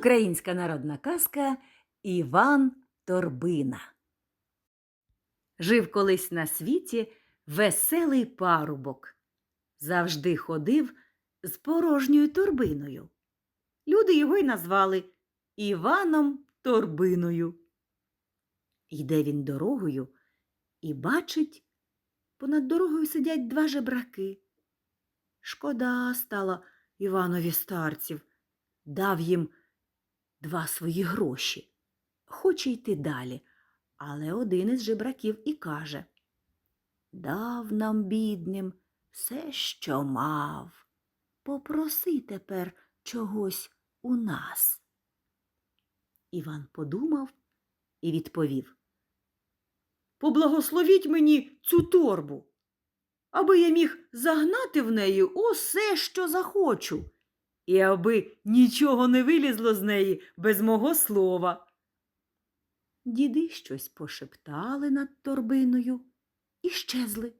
Українська народна казка Іван Торбина. Жив колись на світі веселий парубок. Завжди ходив з порожньою торбиною. Люди його й назвали Іваном Торбиною. Йде він дорогою і бачить, понад дорогою сидять два жебраки. Шкода стала Іванові старців, дав їм два свої гроші. Хоче йти далі, але один із жебраків і каже Дав нам, бідним, все, що мав. Попроси тепер чогось у нас. Іван подумав і відповів Поблагословіть мені цю торбу, аби я міг загнати в неї усе, що захочу, і аби нічого не вилізло з неї без мого слова. Діди щось пошептали над торбиною і щезли,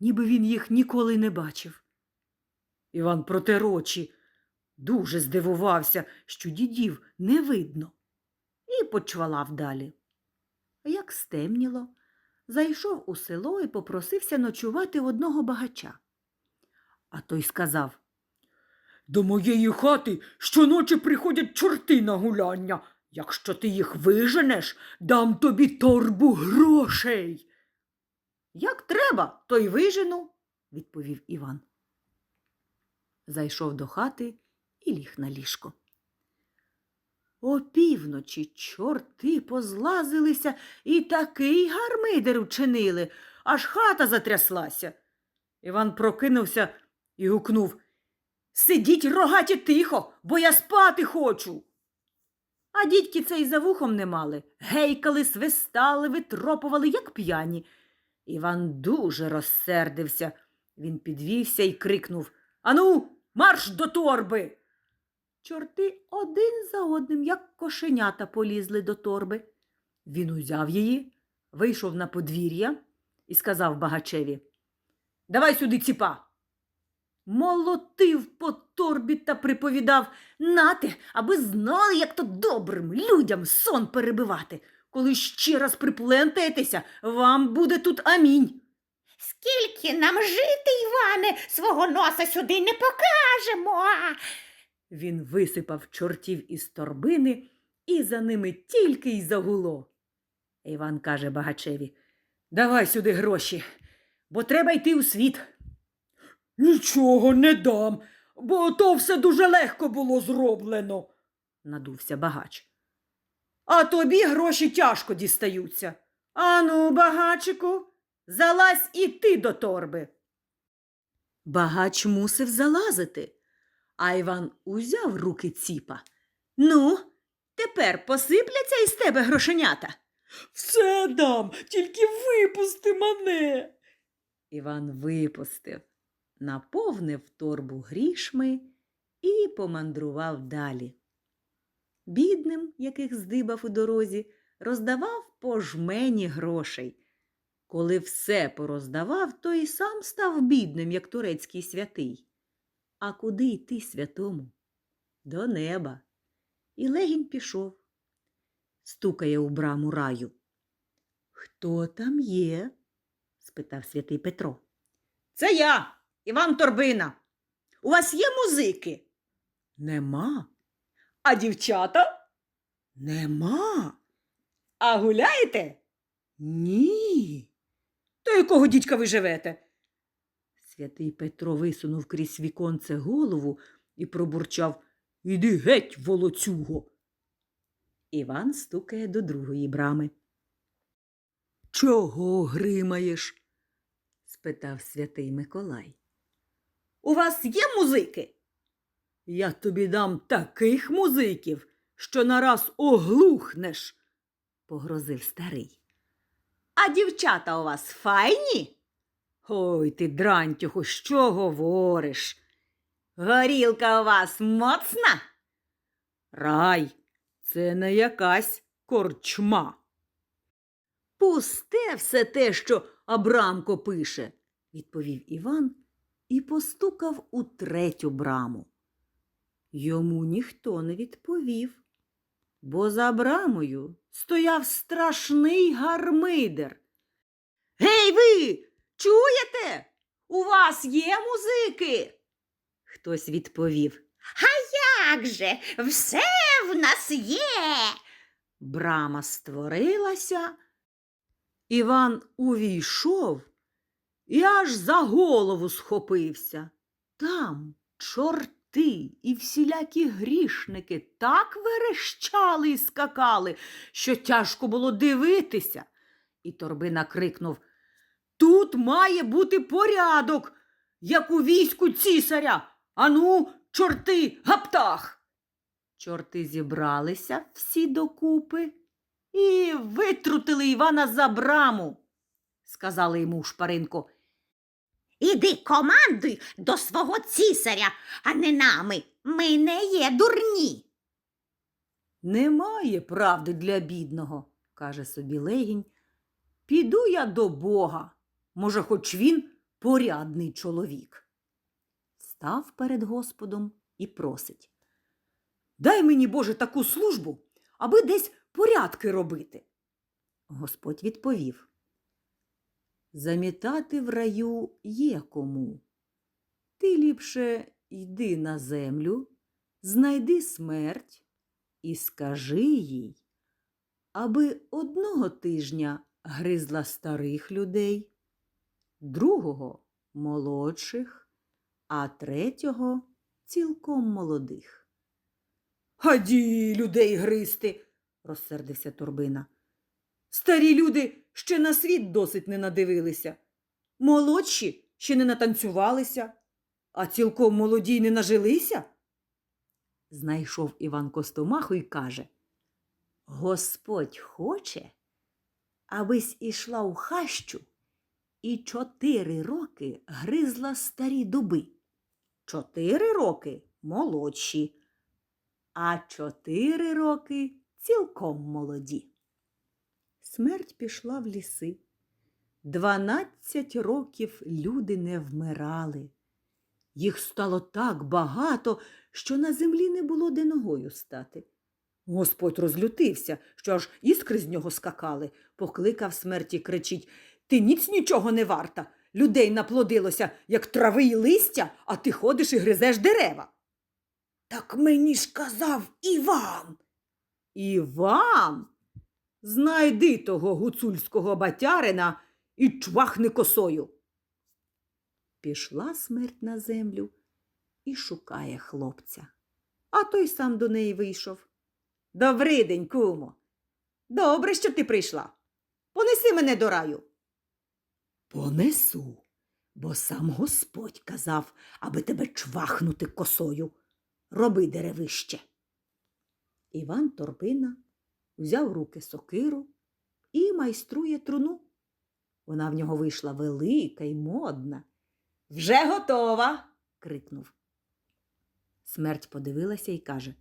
ніби він їх ніколи не бачив. Іван протер очі, дуже здивувався, що дідів не видно, і почвалав далі. Як стемніло, зайшов у село і попросився ночувати одного багача. А той сказав До моєї хати щоночі приходять чорти на гуляння. Якщо ти їх виженеш, дам тобі торбу грошей. Як треба, то й вижену, відповів Іван. Зайшов до хати і ліг на ліжко. Опівночі чорти позлазилися і такий гармидер вчинили, аж хата затряслася. Іван прокинувся і гукнув Сидіть рогаті тихо, бо я спати хочу. А дідьки цей за вухом не мали, гейкали, свистали, витропували, як п'яні. Іван дуже розсердився. Він підвівся і крикнув Ану, марш до торби. Чорти один за одним, як кошенята, полізли до торби. Він узяв її, вийшов на подвір'я і сказав багачеві Давай сюди ціпа. Молотив по торбі та приповідав Нате, аби знали, як то добрим людям сон перебивати. Коли ще раз приплентаєтеся, вам буде тут амінь. Скільки нам жити, Іване, свого носа сюди не покажемо. Він висипав чортів із торбини, і за ними тільки й загуло. Іван каже багачеві Давай сюди гроші, бо треба йти у світ. Нічого не дам, бо то все дуже легко було зроблено. надувся багач. А тобі гроші тяжко дістаються. Ану, багачику, залазь і ти до торби. Багач мусив залазити, а Іван узяв руки ціпа. Ну, тепер посипляться із тебе грошенята. Все дам, тільки випусти мене. Іван випустив, наповнив торбу грішми і помандрував далі. Бідним, яких здибав у дорозі, роздавав по жмені грошей. Коли все пороздавав, то і сам став бідним, як турецький святий. А куди йти святому? До неба. І легінь пішов. Стукає у браму раю. Хто там є? спитав святий Петро. Це я, Іван Торбина. У вас є музики? Нема. А дівчата? Нема. А гуляєте? Ні. То якого дідька ви живете? Святий Петро висунув крізь віконце голову і пробурчав Іди геть, волоцюго. Іван стукає до другої брами. Чого гримаєш? спитав святий Миколай. У вас є музики? Я тобі дам таких музиків, що нараз оглухнеш, погрозив старий. А дівчата у вас файні? Ой ти, дрантюху, що говориш? Горілка у вас моцна? Рай, це не якась корчма. Пусте все те, що Абрамко пише, відповів Іван і постукав у третю браму. Йому ніхто не відповів, бо за брамою стояв страшний гармидер. Гей ви, чуєте? У вас є музики? Хтось відповів. А Як же, все в нас є. Брама створилася. Іван увійшов і аж за голову схопився. Там чорти і всілякі грішники так верещали і скакали, що тяжко було дивитися. І торбина крикнув Тут має бути порядок, як у війську цісаря. Ану, чорти, гаптах. Чорти зібралися всі докупи і витрутили Івана за браму, сказали йому в шпаринку. Іди командуй до свого цісаря, а не нами. Ми не є дурні. Немає правди для бідного, каже собі легінь. Піду я до Бога. Може, хоч він порядний чоловік. Став перед Господом і просить. Дай мені, Боже, таку службу, аби десь порядки робити. Господь відповів. Замітати в раю є кому. Ти ліпше йди на землю, знайди смерть і скажи їй, аби одного тижня гризла старих людей, другого молодших, а третього цілком молодих. Гаді людей гризти, розсердився Турбина. Старі люди ще на світ досить не надивилися. Молодші ще не натанцювалися, а цілком молоді й не нажилися. Знайшов Іван Костомаху й каже Господь хоче, абись ішла у хащу і чотири роки гризла старі дуби. Чотири роки молодші, а чотири роки цілком молоді. Смерть пішла в ліси. Дванадцять років люди не вмирали. Їх стало так багато, що на землі не було де ногою стати. Господь розлютився, що аж іскри з нього скакали, покликав смерті, кричить Ти ніц нічого не варта. Людей наплодилося, як трави й листя, а ти ходиш і гризеш дерева. Так мені ж казав Іван. Іван? Знайди того гуцульського батярина і чвахни косою. Пішла смерть на землю і шукає хлопця. А той сам до неї вийшов. Добрий день, кумо. Добре, що ти прийшла. Понеси мене до раю. Понесу, бо сам Господь казав, аби тебе чвахнути косою. Роби деревище. Іван Торбина взяв руки сокиру і майструє труну. Вона в нього вийшла велика й модна. Вже готова. крикнув. Смерть подивилася і каже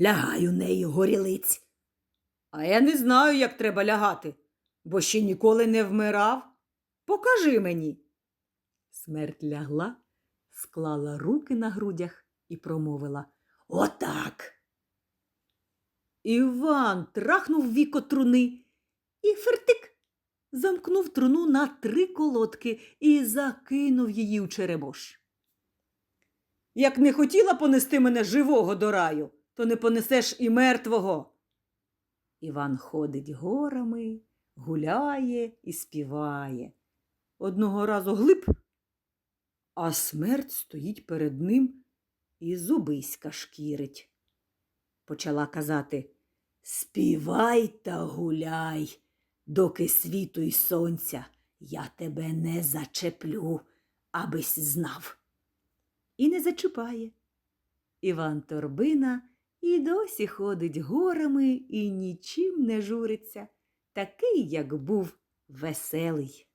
Лягай у неї горілиць. А я не знаю, як треба лягати, бо ще ніколи не вмирав. Покажи мені. Смерть лягла, склала руки на грудях і промовила Отак. Іван трахнув віко труни і фертик замкнув труну на три колодки і закинув її у черемош. Як не хотіла понести мене живого до раю, то не понесеш і мертвого. Іван ходить горами, гуляє і співає. Одного разу глиб, а смерть стоїть перед ним і зубиська шкірить. Почала казати Співай та гуляй, доки світу й сонця я тебе не зачеплю, абись знав. І не зачіпає. Іван Торбина і досі ходить горами і нічим не журиться, такий, як був веселий.